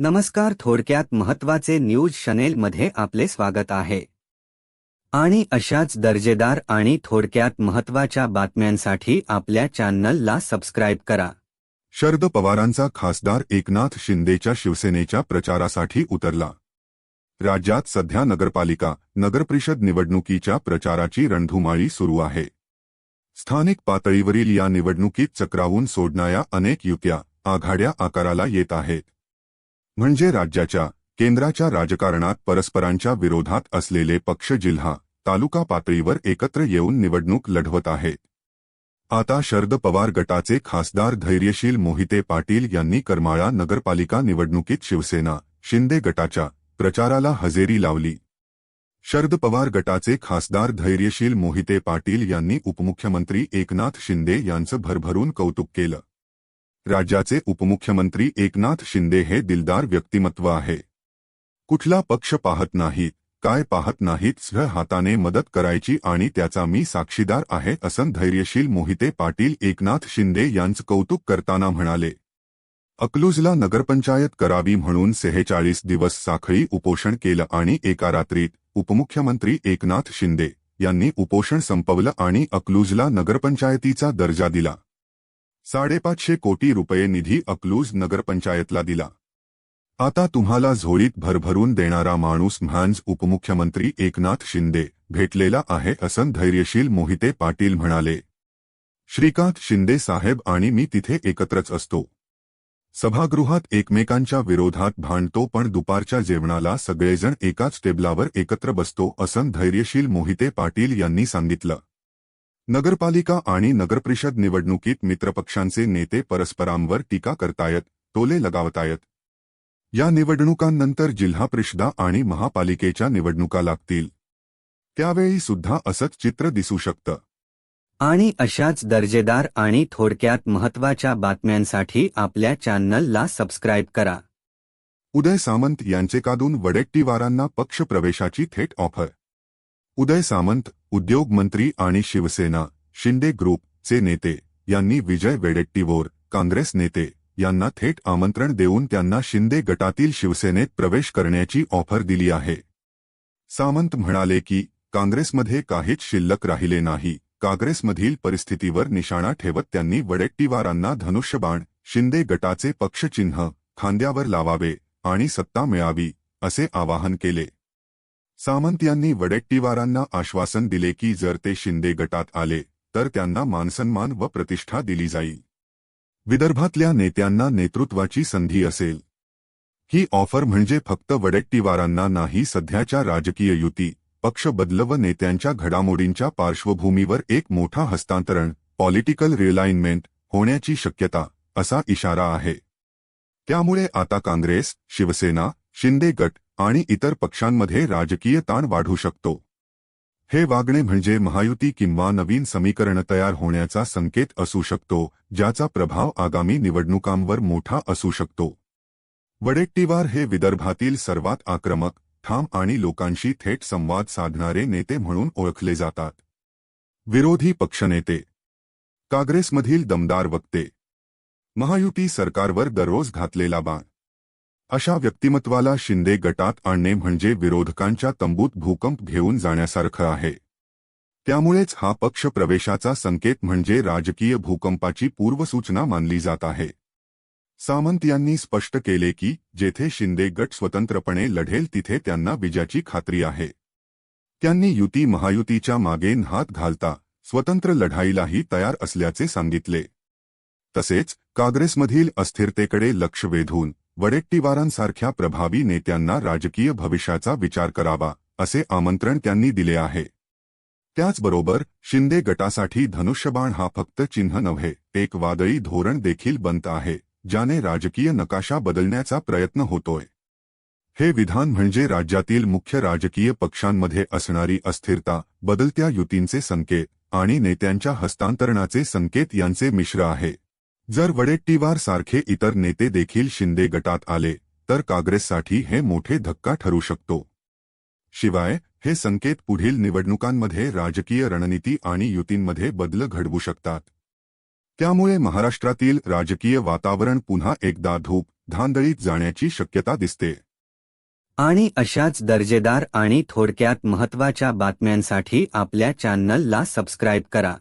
नमस्कार थोडक्यात महत्त्वाचे न्यूज शनेलमध्ये आपले स्वागत आहे. आणि अशाच दर्जेदार आणि थोडक्यात महत्त्वाच्या बातम्यांसाठी आपल्या चॅनलला सबस्क्राईब करा. शरद पवारांचा खासदार एकनाथ शिंदेच्या शिवसेनेच्या प्रचारासाठी उतरला. राज्यात सध्या नगरपालिका नगरपरिषद निवडणुकीच्या प्रचाराची रणधुमाळी सुरू आहे. स्थानिक पातळीवरील या निवडणुकीत चक्रावून सोडणाऱ्या अनेक युत्या आघाड्या आकाराला येत आहेत. म्हणजे राज्याच्या केंद्राच्या राजकारणात परस्परांच्या विरोधात असलेले पक्ष जिल्हा तालुका पातळीवर एकत्र येऊन निवडणूक लढवत आहेत. आता शरद पवार गटाचे खासदार धैर्यशील मोहिते पाटील यांनी करमाळा नगरपालिका निवडणुकीत शिवसेना शिंदे गटाच्या प्रचाराला हजेरी लावली. शरद पवार गटाचे खासदार धैर्यशील मोहिते पाटील यांनी उपमुख्यमंत्री एकनाथ शिंदे यांचं भरभरून कौतुक केलं. राज्याचे उपमुख्यमंत्री एकनाथ शिंदे हे दिलदार व्यक्तिमत्व आहे. कुठला पक्ष पाहत नाहीत काय पाहत नाहीत स्व हाताने मदत करायची आणि त्याचा मी साक्षीदार आहे असं धैर्यशील मोहिते पाटील एकनाथ शिंदे यांचं कौतुक करताना म्हणाले. अकलूजला नगरपंचायत करावी म्हणून सेहेचाळीस दिवस साखळी उपोषण केलं आणि एका रात्रीत उपमुख्यमंत्री एकनाथ शिंदे यांनी उपोषण संपवलं आणि अकलूजला नगरपंचायतीचा दर्जा दिला. साडेपाचशे कोटी रुपये निधी अकलूज नगरपंचायतला दिला. आता तुम्हाला झोळीत भरभरून देणारा माणूस म्हांज उपमुख्यमंत्री एकनाथ शिंदे भेटलेला आहे असं धैर्यशील मोहिते पाटील म्हणाले. श्रीकांत शिंदे साहेब आणि मी तिथे एकत्रच असतो. सभागृहात एकमेकांच्या विरोधात भांडतो पण दुपारच्या जेवणाला सगळेजण एकाच टेबलावर एकत्र बसतो असं धैर्यशील मोहिते पाटील यांनी सांगितलं. नगरपालिका आणि नगरपरिषद निवडणुकीत मित्रपक्षांचे नेते परस्परांवर टीका करतायत टोले लगावतायत. या निवडणुकांनंतर जिल्हा परिषदा आणि महापालिकेच्या निवडणुका लागतील. त्यावेळी सुद्धा असंच चित्र दिसू शकतं. आणि अशाच दर्जेदार आणि थोडक्यात महत्त्वाच्या बातम्यांसाठी आपल्या चॅनलला सबस्क्राईब करा. उदय सामंत यांचे कादून वडेट्टीवारांना पक्षप्रवेशाची थेट ऑफर. उदय सामंत उद्योगमंत्री आणि शिवसेना शिंदे ग्रुपचे नेते यांनी विजय वेडेट्टीवोर काँग्रेस नेते यांना थेट आमंत्रण देऊन त्यांना शिंदे गटातील शिवसेनेत प्रवेश करण्याची ऑफर दिली आहे. सामंत म्हणाले की काँग्रेसमध्ये काहीच शिल्लक राहिले नाही. काँग्रेसमधील परिस्थितीवर निशाणा ठेवत त्यांनी वडेट्टीवारांना धनुष्यबाण शिंदे गटाचे पक्षचिन्ह खांद्यावर लावावे आणि सत्ता मिळावी असे आवाहन केले. सामंत यांनी वडेट्टीवारांना आश्वासन दिले की जर ते शिंदे गटात आले, तर त्यांना मानसन्मान व प्रतिष्ठा दिली जाईल. विदर्भातल्या नेत्यांना नेतृत्वाची संधी असेल. ही ऑफ़र म्हणजे फक्त वडेट्टीवारांना नाही, सध्याच्या राजकीय युती, पक्ष बदल व नेत्यांच्या घडामोडींच्या पार्श्वभूमीवर एक मोठा हस्तांतरण, पॉलिटिकल रिअलाइनमेंट होण्याची शक्यता, असा इशारा आहे. त्यामुळे आता काँग्रेस, शिवसेना शिंदे गट आणि इतर पक्षांमध्ये राजकीय ताण वाढू शकतो. हे वागणे म्हणजे महायुती किंवा नवीन समीकरण तयार होण्याचा संकेत असू शकतो ज्याचा प्रभाव आगामी निवडणुकांवर मोठा असू शकतो. वडेट्टीवार हे विदर्भातील सर्वात आक्रमक ठाम आणि लोकांशी थेट संवाद साधणारे नेते म्हणून ओळखले जातात. विरोधी पक्षनेते. काँग्रेसमधील दमदार वक्ते. महायुती सरकारवर दररोज घातलेला बाण. अशा व्यक्तिमत्वाला शिंदे गटात आणणे म्हणजे विरोधकांच्या तंबूत भूकंप घेऊन जाण्यासारखं आहे. त्यामुळेच हा पक्ष प्रवेशाचा संकेत म्हणजे राजकीय भूकंपाची पूर्वसूचना मानली जात आहे. सामंत यांनी स्पष्ट केले की जेथे शिंदे गट स्वतंत्रपणे लढेल तिथे त्यांना विजयाची खात्री आहे. त्यांनी युती महायुतीच्या मागे हात घालता स्वतंत्र लढाईलाही तयार असल्याचे सांगितले. तसेच काँग्रेसमधील अस्थिरतेकडे लक्ष वेधून वडेट्टीवारांसारख्या प्रभावी नेत्यांना राजकीय भविष्याचा विचार करावा असे आमंत्रण त्यांनी दिले आहे. त्याचबरोबर शिंदे गटासाठी धनुष्यबाण हा फक्त चिन्ह नव्हे एक वादळी धोरण देखील बनत आहे ज्याने राजकीय नकाशा बदलण्याचा प्रयत्न होतोय. हे विधान म्हणजे राज्यातील मुख्य राजकीय पक्षांमध्ये असणारी अस्थिरता बदलत्या युतींचे संकेत आणि नेत्यांच्या हस्तांतरणाचे संकेत यांचे मिश्र आहे. जर वडेट्टीवार सारखे इतर नेते देखील शिंदे गटात आले तर काँग्रेससाठी हे मोठे धक्का ठरू शकतो. शिवाय हे संकेत पुढील निवडणुकांमध्ये राजकीय रणनीती आणि युतींमध्ये बदल घडवू शकतात. त्यामुळे महाराष्ट्रातील राजकीय वातावरण पुन्हा एकदा धूप धांदळीत जाण्याची शक्यता दिसते. आणि अशाच दर्जेदार आणि थोडक्यात महत्त्वाच्या बातम्यांसाठी आपल्या चॅनलला सबस्क्राईब करा.